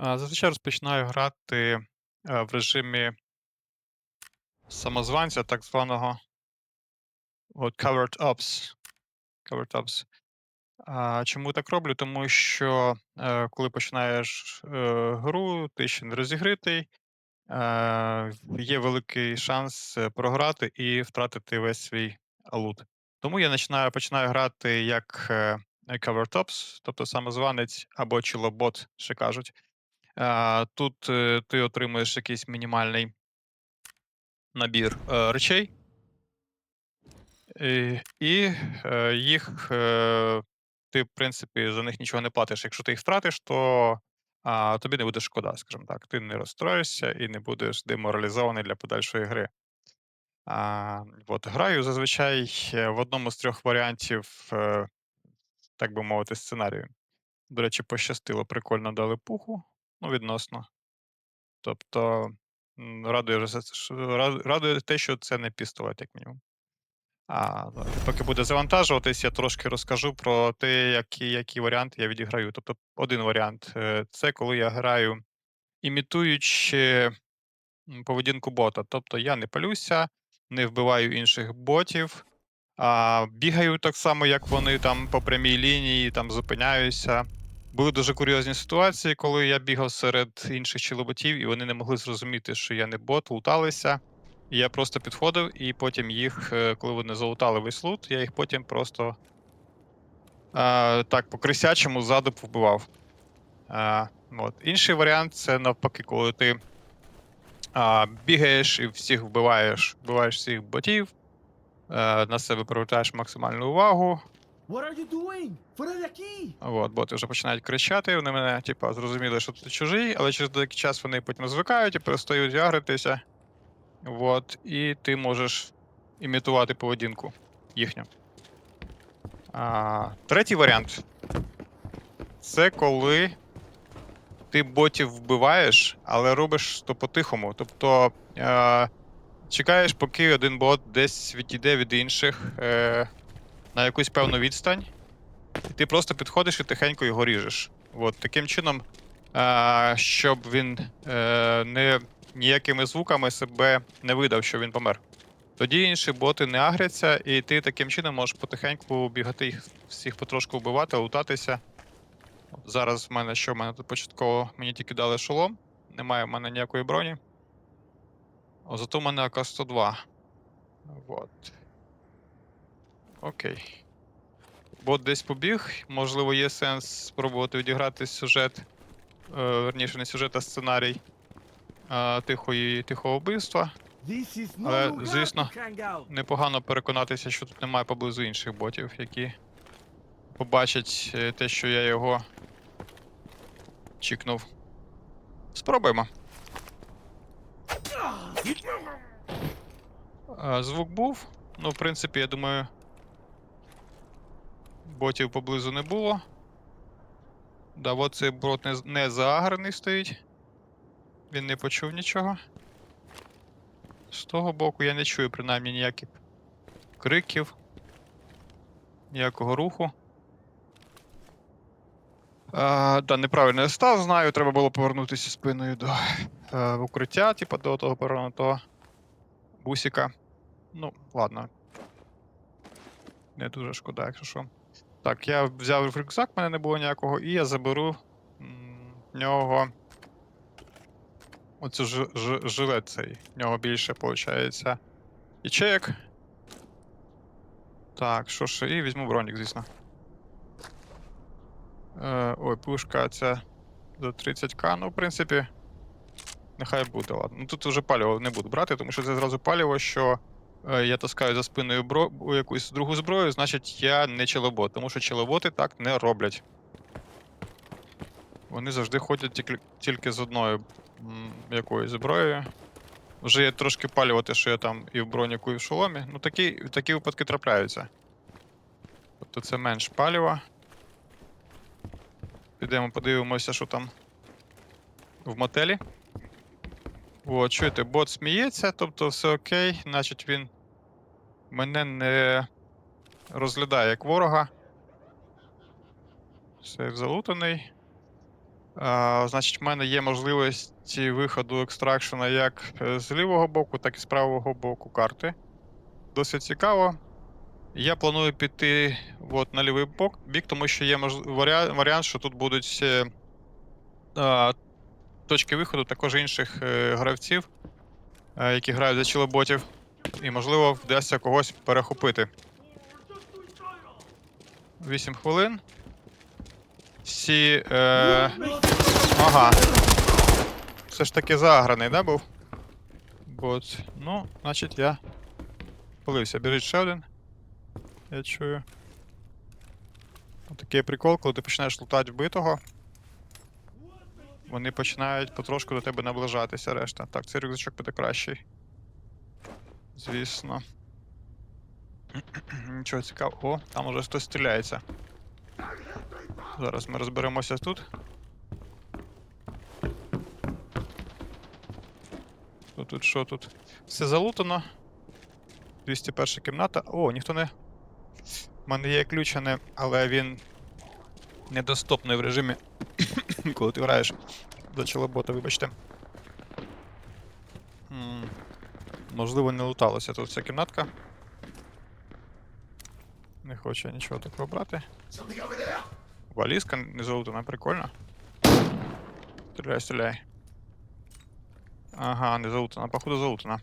А, Зазвичай розпочинаю грати е, в режимі самозванця, так званого от Covered Ops. Covered Ops. А, чому так роблю? Тому що е, коли починаєш е, гру, ти ще не розігритий, е, є великий шанс е, програти і втратити весь свій лут. Тому я починаю, починаю грати як е, Covered Ops, тобто самозванець або чилобот, ще кажуть. Тут е, ти отримуєш якийсь мінімальний набір речей, і, е, їх е, ти, в принципі, за них нічого не платиш. Якщо ти їх втратиш, то тобі не буде шкода, скажімо так. Ти не розстроїшся і не будеш деморалізований для подальшої гри. От, Граю зазвичай е, в одному з трьох варіантів, так би мовити, сценарію. До речі, пощастило, прикольно дали пуху, ну, відносно. Тобто радує, радує те, що це не пістолет, як мінімум. А поки буде завантажуватись, я трошки розкажу про те, які, які варіанти я відіграю. Тобто, один варіант е, це коли я граю, імітуючи поведінку бота. Тобто я не палюся, не вбиваю інших ботів, а бігаю так само, як вони там по прямій лінії, там зупиняюся. Були дуже курйозні ситуації, коли я бігав серед інших чолоботів, і вони не могли зрозуміти, що я не бот, луталися. Я просто підходив, і потім їх, е, коли вони залутали весь лут, я їх потім просто е, так по крисячому ззаду вбивав. Е, от. Інший варіант це навпаки, коли ти а, бігаєш і всіх вбиваєш, вбиваєш всіх ботів, е, на себе привертаєш максимальну увагу. What are you doing? De aquí! От, боти вже починають кричати, вони мене, типа, зрозуміли, що ти чужий, але через деякий час вони потім звикають і перестають ягритися. От, і ти можеш імітувати поведінку їхню. А, третій варіант це коли ти ботів вбиваєш, але робиш то по-тихому. Тобто е, чекаєш, поки один бот десь відійде від інших е, на якусь певну відстань. І ти просто підходиш і тихенько його ріжеш. От, таким чином, е, щоб він е, не, ніякими звуками себе не видав, що він помер. Тоді інші боти не агряться, і ти таким чином можеш потихеньку бігати їх всіх потрошку вбивати, лутатися. Зараз в мене що? В мене тут початково мені тільки дали шолом. Немає в мене ніякої броні. О, зато в мене АК-102. Вот. Окей. Бот десь побіг. Можливо, є сенс спробувати відіграти сюжет. Е, верніше, не сюжет, а сценарій е, тихої, тихого вбивства. Але, звісно. Непогано переконатися, що тут немає поблизу інших ботів, які побачать е, те, що я його чікнув. Спробуємо. Е, Звук був. Ну, в принципі, я думаю. Ботів поблизу не було. Да, от цей бот не, не заагрений стоїть. Він не почув нічого. З того боку я не чую принаймні ніяких криків, ніякого руху. А, да, неправильно я став, знаю, треба було повернутися спиною до е, укриття, типу до того повернутого бусика. Ну, ладно. Не дуже шкода, якщо що. Так, я взяв рюкзак, в мене не було ніякого, і я заберу в нього. Оцю ж, ж, жилет цей. В нього більше, виходить. Ячеєк. Так, що ще? І візьму бронік, звісно. Е, ой, пушка ця за 30к. Ну, в принципі, нехай буде, ладно. Ну тут вже паліво не буду брати, тому що це зразу паліво, що я таскаю за спиною бро... якусь другу зброю, значить я не челобот, тому що челоботи так не роблять. Вони завжди ходять тільки, тільки з одною якоюсь зброєю. Вже є трошки паліво те, що я там і в броніку, і в шоломі. Ну такі, такі випадки трапляються. Тобто це менш паліва. Підемо подивимося, що там в мотелі. О, чуєте, бот сміється, тобто все окей, значить він мене не розглядає як ворога. Сейф залутаний. А, значить, в мене є можливості виходу екстракшена як е, з лівого боку, так і з правого боку карти. Досить цікаво. Я планую піти от, на лівий бок, бік, тому що є мож... варіа- варіант, що тут будуть е, а, точки виходу також інших е, гравців, е, які грають за чилоботів. І, можливо, вдасться когось перехопити. 8 хвилин. Всі. Е... Ага. Все ж таки заграний, да, був? Бот. Ну, значить, я полився. Біжить ще один. Я чую. Отакий прикол, коли ти починаєш лутати вбитого. Вони починають потрошку до тебе наближатися решта. Так, цей рюкзачок буде кращий. Звісно. Нічого цікавого. О, там уже хтось стріляється. Зараз ми розберемося тут. Що тут, що тут? Все залутано. 201 кімната. О, ніхто не. У мене є ключене, але він недоступний в режимі, коли ти граєш до чолобота, вибачте. Можливо, не луталося тут ця кімнатка. Не хочу я нічого такого брати. Валізка не залутана, прикольно. Стріляй, стріляй. Ага, не залутана, походу залутана.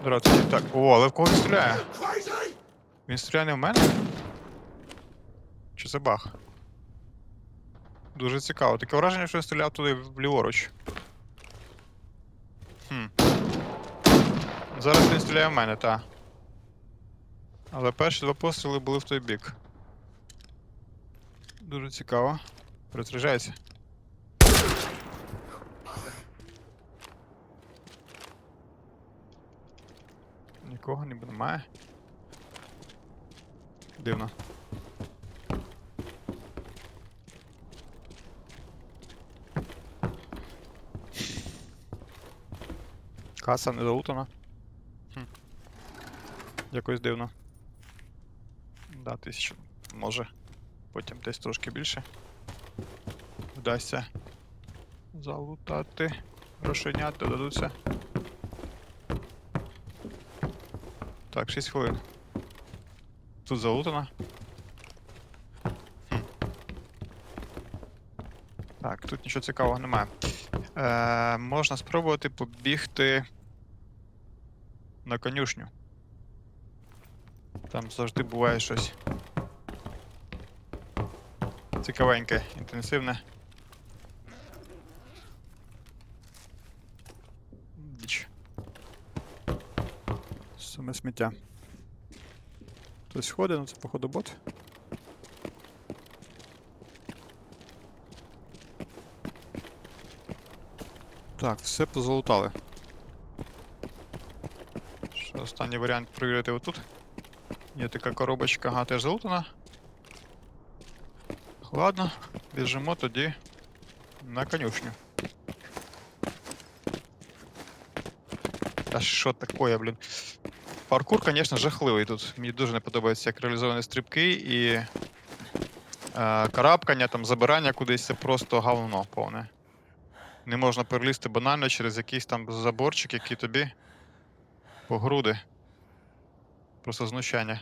Здравствуйте. Так. О, але в кого він стріляє? Він стріляє не в мене? Чи це баг? Дуже цікаво. Таке враження, що він стріляв туди вліворуч. Хм. Зараз він стріляє в мене, та. Але перші два постріли були в той бік. Дуже цікаво. Розряджається. Нікого ніби немає. Дивно. Каса не залутана. Хм. Якось дивно. Да, тисячу. Може. Потім десь трошки більше. Вдасться залутати. Грошенят додадуться. Так, 6 хвилин. Тут залутано. Так, тут нічого цікавого немає. Е, можна спробувати побігти на конюшню. Там завжди буває щось цікавеньке, інтенсивне. Діч. Саме сміття. Хтось ходить, ну це походу бот. Так, все позалутали. Ще останній варіант перевірити отут. Є така коробочка, ага, теж залутана. Ладно, біжимо тоді на конюшню. Та що таке, блін? Паркур, звісно, жахливий тут. Мені дуже не подобається, як реалізовані стрибки і е, карабкання, там, забирання кудись це просто говно повне. Не можна перелізти банально через якийсь там заборчик, який тобі по груди. Просто знущання.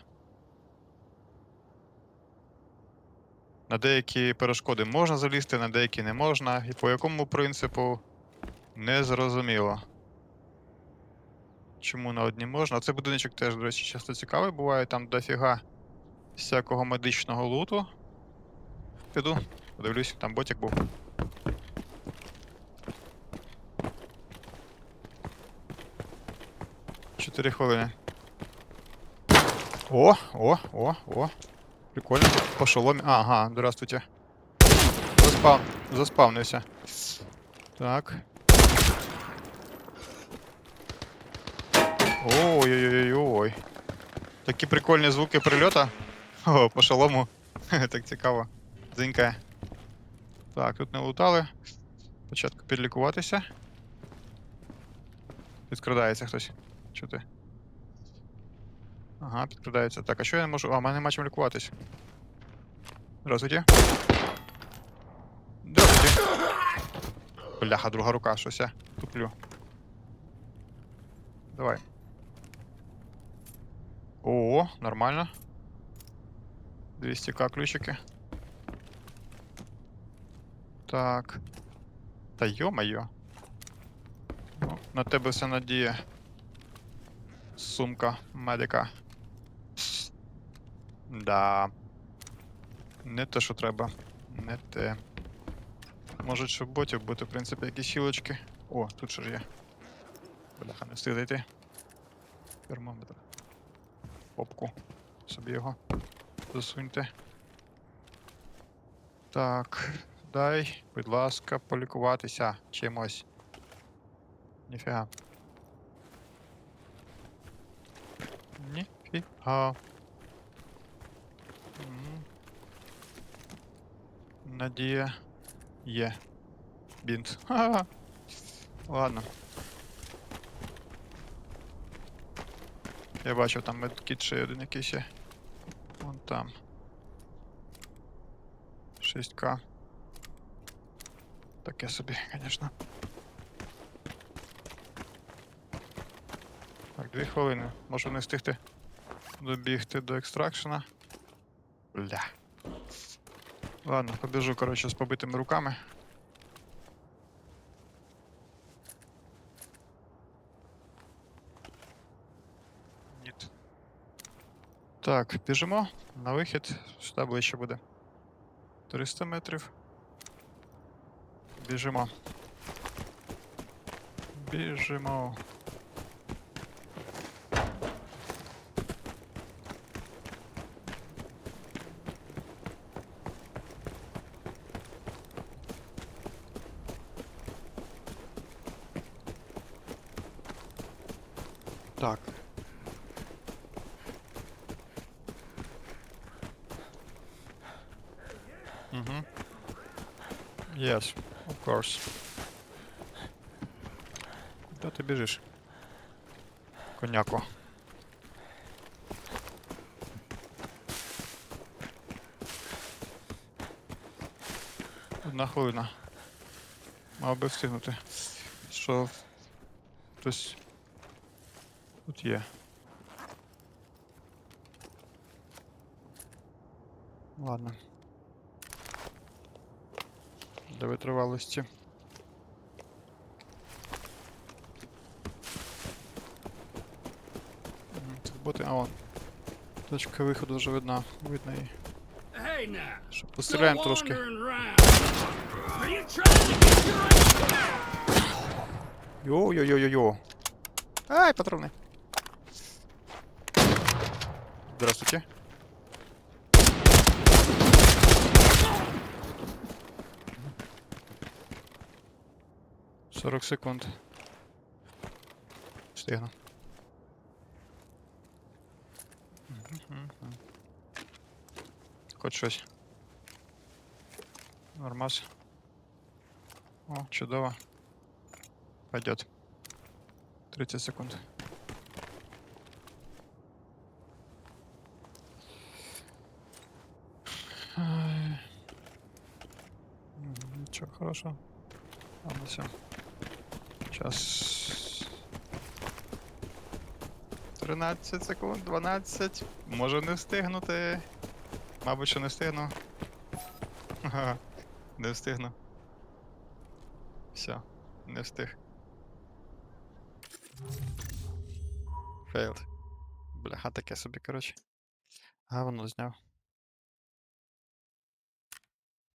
На деякі перешкоди можна залізти, на деякі не можна. І по якому принципу не зрозуміло. Чому на одні можна? Оцей будиночок теж, до речі, часто цікавий буває, там дофіга всякого медичного луту. Піду, подивлюсь, там ботик був. Чотири хвилини. О, о, о, о. Прикольно. По. Ага, здравствуйте. Заспав... Заспавнився. Так. Ой-ой-ой-ой. Такі прикольні звуки прильота. О, по шолому. так цікаво. Дзинькає. Так, тут не лутали. Спочатку підлікуватися. Підкрадається хтось. Чути? Ага, підкрадається. Так, а що я не можу. А, в мене нема чим лікуватись. Здравствуйте. Да. Бляха, друга рука, щось я туплю. Давай. О, нормально. 200к ключики. Так. Та йо-моє. Ну, на тебе все надіє. Сумка медика. Да. Не те, що треба. Не те. Можуть ще ботів бути, в принципі, якісь хілочки. О, тут що ж є. Бляха, не встиг зайти. Термометр. Попку. Собі його. Засуньте. Так. Дай, будь ласка, полікуватися чимось. Ніфіга. Ніфіга. М. Надія є. Бінт. Ха-ха. Ладно. Я бачив там медкіт ще один якийсь є. Вон там. 6К. Таке собі, звісно. Так, дві хвилини. Можу не встигти добігти до екстракшена. Бля. Ладно, побіжу, коротше, з побитими руками. Ніт. Так, біжимо на вихід. Сюди ближче буде. 300 метрів. Біжимо. Біжимо. Так. Угу. Yes, of course. Куда ти біжиш? Коняко. Одна хвилина. Мав би встигнути. Що хтось тут є. Ладно. Для витривалості. Це боти, а вон. Точка виходу вже видна. Видно її. Що постріляємо трошки. Йо-йо-йо-йо-йо. Ай, патрони. Здравствуйте. Сорок секунд. Встигну. Хоч щось. Нормас. О, чудово. Пойдет. 30 секунд. Ничего, хорошо. Ладно, все. Сейчас. 13 секунд, 12. Може не встигнути. Мабуть, що не встигну. Ага, Не встигну. Все, не встиг. Фейлд. Бляха, таке собі, коротше. Говно зняв.